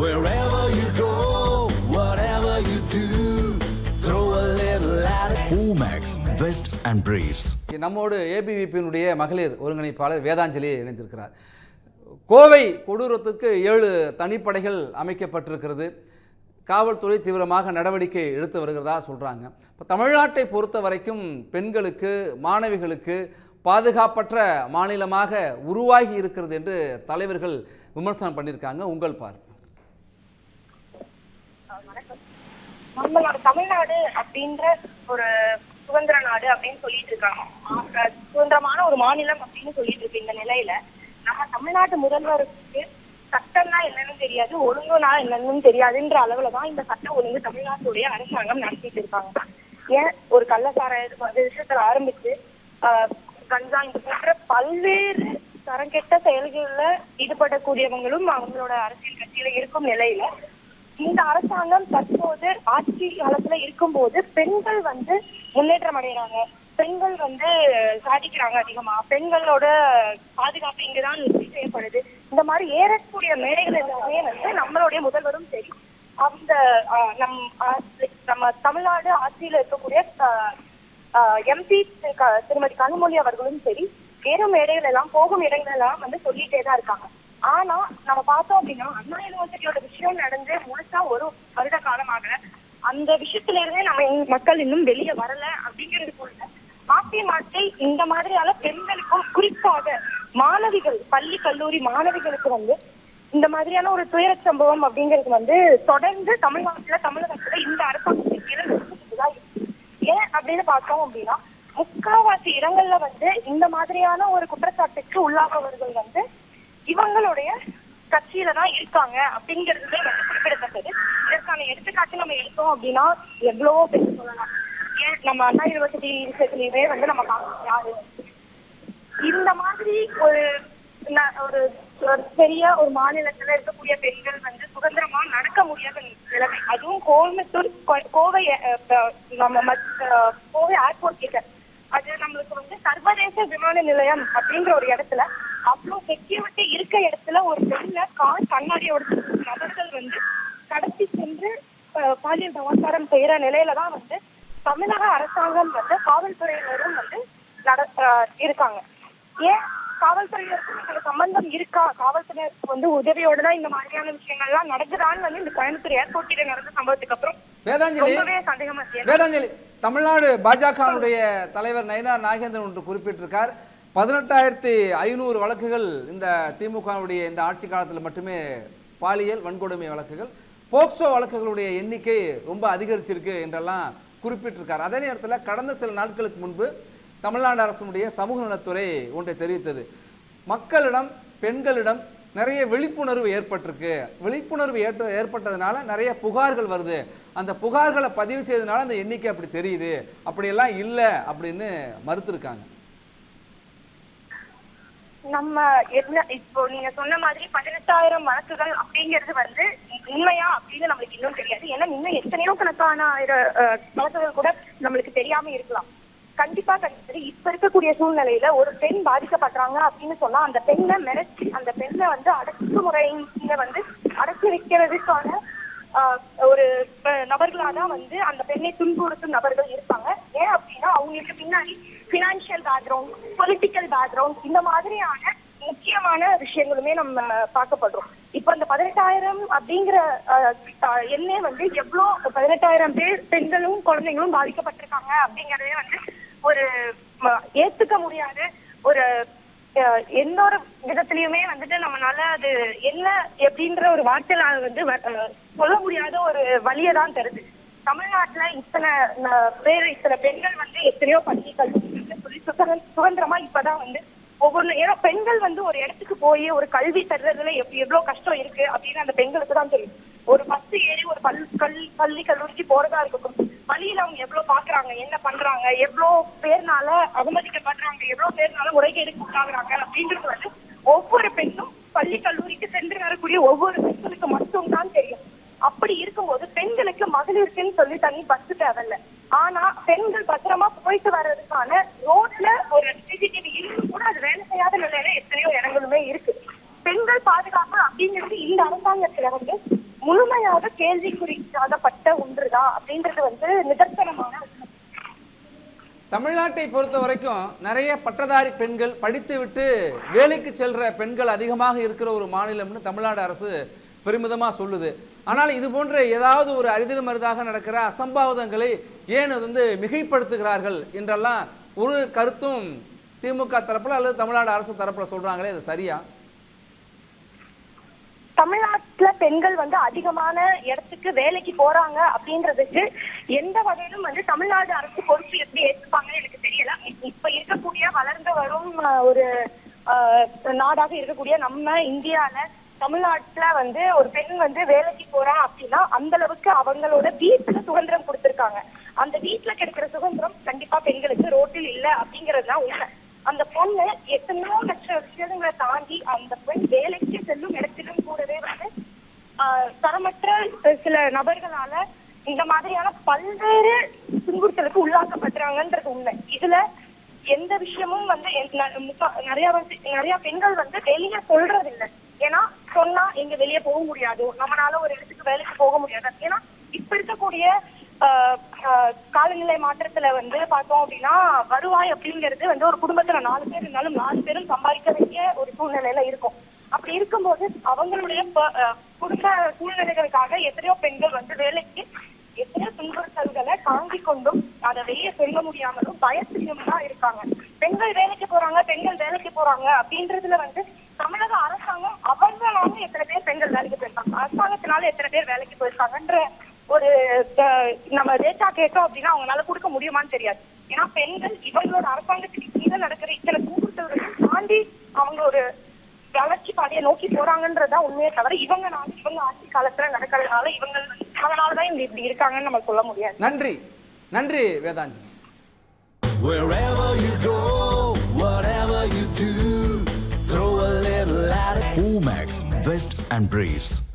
Wherever you go, whatever you do, throw a little at it. Omax, Vest and Briefs. நம்மோடு ஏபிவிபியினுடைய மகளிர் ஒருங்கிணைப்பாளர் வேதாஞ்சலி இணைந்திருக்கிறார். கோவை கொடூரத்துக்கு ஏழு தனிப்படைகள் அமைக்கப்பட்டிருக்கிறது. காவல்துறை தீவிரமாக நடவடிக்கை எடுத்து வருகிறதா சொல்கிறாங்க இப்போ தமிழ்நாட்டை பொறுத்த வரைக்கும் பெண்களுக்கு மாணவிகளுக்கு பாதுகாப்பற்ற மாநிலமாக உருவாகி இருக்கிறது என்று தலைவர்கள் விமர்சனம் பண்ணியிருக்காங்க. உங்கள் பார்வை? வணக்கம் நம்மளோட தமிழ்நாடு அப்படின்ற ஒரு சுதந்திர நாடு அப்படின்னு சொல்லிட்டு இருக்காங்க. சுதந்திரமான ஒரு மாநிலம் அப்படின்னு சொல்லிட்டு இருக்கு இந்த நிலையில. நம்ம தமிழ்நாட்டு முதல்வருக்கு சட்டம்னா என்னன்னு தெரியாது ஒழுங்குனா என்னன்னு தெரியாதுன்ற அளவுல தான் இந்த சட்ட ஒழுங்கு தமிழ்நாட்டுடைய அரசாங்கம் நடத்திட்டு இருக்காங்க. ஏன்? ஒரு கள்ளசார விஷயத்துல ஆரம்பிச்சு ஆஹ் கஞ்சா இது போன்ற பல்வேறு தரங்கெட்ட செயல்களில் ஈடுபடக்கூடியவங்களும் அவங்களோட அரசியல் கட்சியில இருக்கும் நிலையில இந்த அரசாங்கம் தற்போது ஆட்சி காலத்துல இருக்கும்போது பெண்கள் வந்து முன்னேற்றம் அடைகிறாங்க. பெண்கள் வந்து சாதிக்கிறாங்க அதிகமா. பெண்களோட பாதுகாப்பு இங்கதான் உறுதி செய்யப்படுது. இந்த மாதிரி ஏறக்கூடிய மேடைகள் எல்லாமே வந்து நம்மளுடைய முதல்வரும் சரி. அந்த நம் நம்ம தமிழ்நாடு ஆட்சியில இருக்கக்கூடிய எம்பி திருமதி கனிமொழி அவர்களும் சரி வேறு மேடைகள் எல்லாம் போகும் இடங்கள் எல்லாம் வந்து சொல்லிட்டே தான் இருக்காங்க. ஆனா நம்ம பார்த்தோம் அப்படின்னா அண்ணா யூனிவர்சிட்டியோட விஷயம் நடந்து முழுசா ஒரு வருட காலமாக அந்த விஷயத்துல இருந்தே நம்ம மக்கள் இன்னும் வெளியே வரல அப்படிங்கிறது கூட மாற்றி மாற்றி இந்த மாதிரியான பெண்களுக்கும் குறிப்பாக மாணவிகள் பள்ளி கல்லூரி மாணவிகளுக்கு வந்து இந்த மாதிரியான ஒரு துயர சம்பவம் அப்படிங்கிறது வந்து தொடர்ந்து தமிழ்நாட்டுல தமிழகத்துல இந்த அரசாங்கத்தின் இருக்கு. ஏன் அப்படின்னு பார்த்தோம் அப்படின்னா முக்காவாசி இடங்கள்ல வந்து இந்த மாதிரியான ஒரு குற்றச்சாட்டுக்கு உள்ளாகவர்கள் வந்து இவங்களுடைய கட்சியில தான் இருக்காங்க அப்படிங்கிறது வந்து குறிப்பிடத்தக்கது. இதற்கான எடுத்துக்காட்டு நம்ம எடுத்தோம் அப்படின்னா எவ்வளவோ பேர் சொல்லலாம். நம்ம அண்ணா யூனிவர்சிட்டி விஷயத்திலயுமே வந்து நம்ம யாரு? இந்த மாதிரி ஒரு ந- ஒரு பெரிய ஒரு மாநிலத்துல இருக்கக்கூடிய பெண்கள் வந்து சுதந்திரமா நடக்க முடியாத நிலைமை. அதுவும் கோயம்புத்தூர் கோவை நம்ம மத்- கோவை ஏர்போர்ட் கிட்ட. அது நம்மளுக்கு வந்து சர்வதேச விமான நிலையம் அப்படின்ற ஒரு இடத்துல அவ்வளவு செக்யூரிட்டி இருக்க இடத்துல ஒரு பெண்ண கால் கண்ணாடியோட நபர்கள் வந்து கடத்தி சென்று பாலியல் பலாத்காரம் செய்யற நிலையில தான் வந்து தமிழக அரசாங்கம் வந்து காவல்துறையினரும் வந்து நட இருக்காங்க. ஏன் காவல்துறையினருக்கு இதுல சம்பந்தம் இருக்கா? காவல்துறையினருக்கு வந்து உதவியோட தான் இந்த மாதிரியான விஷயங்கள்லாம் நடக்குதான்னு வந்து இந்த கோயம்புத்தூர் ஏர்போர்ட் கிட்ட நடந்த சம்பவத்துக்கு அப்புறம் வேதாஞ்சலி ரொம்பவே சந்தேகமா வேதாஞ்சலி தமிழ்நாடு பாஜகவுடைய தலைவர் நயினார் நாகேந்திரன் ஒன்று குறிப்பிட்டிருக்கார். பதினெட்டாயிரத்தி ஐநூறு வழக்குகள் இந்த திமுகவுடைய இந்த ஆட்சி காலத்தில் மட்டுமே பாலியல் வன்கொடுமை வழக்குகள் போக்சோ வழக்குகளுடைய எண்ணிக்கை ரொம்ப அதிகரிச்சிருக்கு என்றெல்லாம் குறிப்பிட்டிருக்கார். அதே நேரத்தில் கடந்த சில நாட்களுக்கு முன்பு தமிழ்நாடு அரசினுடைய சமூக நலத்துறை ஒன்றை தெரிவித்தது. மக்களிடம் பெண்களிடம் நிறைய விழிப்புணர்வு ஏற்பட்டிருக்கு. விழிப்புணர்வு ஏற்ற ஏற்பட்டதுனால நிறைய புகார்கள் வருது. அந்த புகார்களை பதிவு செய்ததுனால அந்த எண்ணிக்கை அப்படி தெரியுது. அப்படியெல்லாம் இல்லை அப்படின்னு மறுத்திருக்காங்க. நம்ம என்ன இப்போ நீங்க சொன்ன மாதிரி பதினெட்டாயிரம் வழக்குகள் அப்படிங்கிறது வந்து உண்மையா அப்படின்னு நம்மளுக்கு இன்னும் தெரியாது. ஏன்னா இன்னும் எத்தனையோ கணக்கான ஆயிரம், வழக்குகள் கூட நம்மளுக்கு தெரியாம இருக்கலாம். கண்டிப்பா கண்டிப்பா. இப்ப இருக்கக்கூடிய சூழ்நிலையில ஒரு பெண் பாதிக்கப்படுறாங்க அப்படின்னு சொன்னா அந்த பெண்ணை மிரட்டி அந்த பெண்ணை வந்து அடக்குமுறையில வந்து அடக்கி வைக்கிறதுக்கான ஆஹ், ஒரு நபர்களாதான் வந்து அந்த பெண்ணை துன்புறுத்தும் நபர்கள் இருப்பாங்க. ஏன் அப்படின்னா அவங்களுக்கு பின்னாடி பினான்சியல் பேக்ரவுண்ட் பொலிட்டிக்கல் பேக்ரவுண்ட் இந்த மாதிரியான முக்கியமான விஷயங்களுமே நம்ம பார்க்கப்படுறோம். இப்போ அந்த பதினெட்டாயிரம் அப்படிங்கிற எண்ணே வந்து எவ்வளோ பதினெட்டாயிரம் பேர் பெண்களும் குழந்தைங்களும் பாதிக்கப்பட்டிருக்காங்க அப்படிங்கறதே வந்து ஒரு ம- ஏத்துக்க முடியாத ஒரு எந்த ஒரு விதத்திலயுமே வந்துட்டு நம்மளால அது என்ன எப்படின்ற ஒரு வார்த்தையில வந்து வ- சொல்ல முடியாத ஒரு வழியை தான் தருது. தமிழ்நாட்டுல இத்தனை ந- பேர் இத்தனை பெண்கள் வந்து எத்தனையோ பள்ளிகள் சொல்லி சுதந்திர சுதந்திரமா இப்பதான் வந்து ஒவ்வொரு ஏன்னா பெண்கள் வந்து ஒரு இடத்துக்கு போய் ஒரு கல்வி தர்றதுல எப்படி எவ்வளவு கஷ்டம் இருக்கு அப்படின்னு அந்த பெண்களுக்கு தான் தெரியும். ஒரு பஸ் ஏறி ஒரு பல் கல் பள்ளி கல்லூரிக்கு போறதா இருக்கட்டும் வழியில அவங்க எவ்வளவு பாக்குறாங்க என்ன பண்றாங்க எவ்வளவு பேர்னால அவமதிக்கப்படுறாங்க எவ்வளவு பேர்னால முறைகேடுக்கு உள்ளாகுறாங்க அப்படின்றது வந்து ஒவ்வொரு பெண்ணும் பள்ளி கல்லூரிக்கு சென்று வரக்கூடிய ஒவ்வொரு பெண்களுக்கு மட்டும் தான் தெரியும். அப்படி இருக்கும்போது பெண்களுக்கு மகளிருக்குன்னு சொல்லி தனி பஸ் தேவையில்ல. ஆனா பெண்கள் பத்திரமா போயிட்டு வர்றதுக்கான ரோட்ல ஒரு சிசிடிவி இருந்து கூட அது வேலை செய்யாத நிலையில எத்தனையோ இடங்களுமே இருக்கு. பெண்கள் பாதுகாப்பு அப்படிங்கிறது இந்த அரசாங்கத்துல வந்து முழுமையாக கேள்விக்குறிக்காகப்பட்ட ஒன்றுதான் அப்படின்றது வந்து நிதர்சனமான தமிழ்நாட்டை பொறுத்த வரைக்கும் நிறைய பட்டதாரி பெண்கள் படித்துவிட்டு வேலைக்கு செல்ற பெண்கள் அதிகமாக இருக்கிற ஒரு மாநிலம்னு தமிழ்நாடு அரசு பெருமிதமாக சொல்லுது. ஆனால் இது போன்ற ஏதாவது ஒரு அரிதில் மருதாக நடக்கிற அசம்பாவிதங்களை ஏன் அது வந்து மிகைப்படுத்துகிறார்கள் என்றெல்லாம் ஒரு கருத்தும் திமுக தரப்புல அல்லது தமிழ்நாடு அரசு தரப்புல சொல்றாங்களே அது சரியா? தமிழ்நாட்டுல பெண்கள் வந்து அதிகமான இடத்துக்கு வேலைக்கு போறாங்க அப்படின்றதுக்கு எந்த வகையிலும் வந்து தமிழ்நாடு அரசு பொறுப்பு எப்படி ஏற்றுப்பாங்கன்னு எனக்கு தெரியல. இப்ப இருக்கக்கூடிய வளர்ந்து வரும் ஒரு அஹ், நாடாக இருக்கக்கூடிய நம்ம இந்தியால தமிழ்நாட்டுல வந்து ஒரு பெண் வந்து வேலைக்கு போறா அப்படின்னா அந்த அளவுக்கு அவங்களோட வீட்டுல சுதந்திரம் கொடுத்திருக்காங்க. அந்த வீட்டுல கிடைக்கிற சுதந்திரம் கண்டிப்பா பெண்களுக்கு ரோட்டில் இல்ல அப்படிங்கறதுதான் உண்மை. அந்த பொண்ணு எத்தனையோ லட்சம் விஷயங்களை தாண்டி அந்த பெண் வேலைக்கு செல்லும் இடத்திலும் கூடவே வந்து ஆஹ், தரமற்ற சில நபர்களால இந்த மாதிரியான பல்வேறு துன்புறுத்தலுக்கு உள்ளாக்கப்படுறாங்கன்றது உண்மை. இதுல எந்த விஷயமும் வந்து ந- முக்கா- நிறைய வந்து நிறைய பெண்கள் வந்து வெளியே சொல்றது இல்லை ஏன்னா சொன்னா இங்க வெளியே போக முடியாது. நம்மளால ஒரு இடத்துக்கு வேலைக்கு போக முடியாது. ஏன்னா இப்ப இருக்கக்கூடிய ஆஹ், ஆஹ், காலநிலை மாற்றத்துல வந்து பார்த்தோம் அப்படின்னா வருவாய் அப்படிங்கிறது வந்து ஒரு குடும்பத்துல நாலு பேர் இருந்தாலும் நாலு பேரும் சம்பாதிக்க வேண்டிய ஒரு சூழ்நிலையில இருக்கும். அப்படி இருக்கும்போது அவங்களுடைய குடும்ப சூழ்நிலைகளுக்காக எத்தனையோ பெண்கள் வந்து வேலைக்கு எத்தனையோ துன்புறுத்தல்களை தாங்கி கொண்டும் அதை வெளியே சொல்ல முடியாமலும் பயத்திலும் தான் இருக்காங்க. பெண்கள் வேலைக்கு போறாங்க பெண்கள் வேலைக்கு போறாங்க அப்படின்றதுல வந்து தமிழக அரசாங்கம் அவங்களால எத்தனை பேர் பெண்கள் வேலைக்கு போயிருக்காங்க? அரசாங்கத்தினால எத்தனை பேர் வேலைக்கு போயிருக்காங்கன்ற ஒரு நம்ம டேட்டா கேட்டோம் அப்படின்னா அவங்களால கொடுக்க முடியுமான்னு தெரியாது. ஏன்னா பெண்கள் இவங்களோட அரசாங்கத்துக்கு கீழே நடக்கிற இத்தனை துன்புறுத்தல்களையும் தாண்டி அவங்க ஒரு வளர்ச்சி பாதையை நோக்கி போறாங்கன்றதா உண்மையே தவிர இவங்கனால இவங்க ஆட்சி காலத்துல நடக்கிறதுனால இவங்க அதனாலதான் இவங்க இப்படி இருக்காங்கன்னு நம்ம சொல்ல முடியாது. நன்றி. நன்றி வேதாந்தி Wherever you go, Tracks, Vest and Briefs.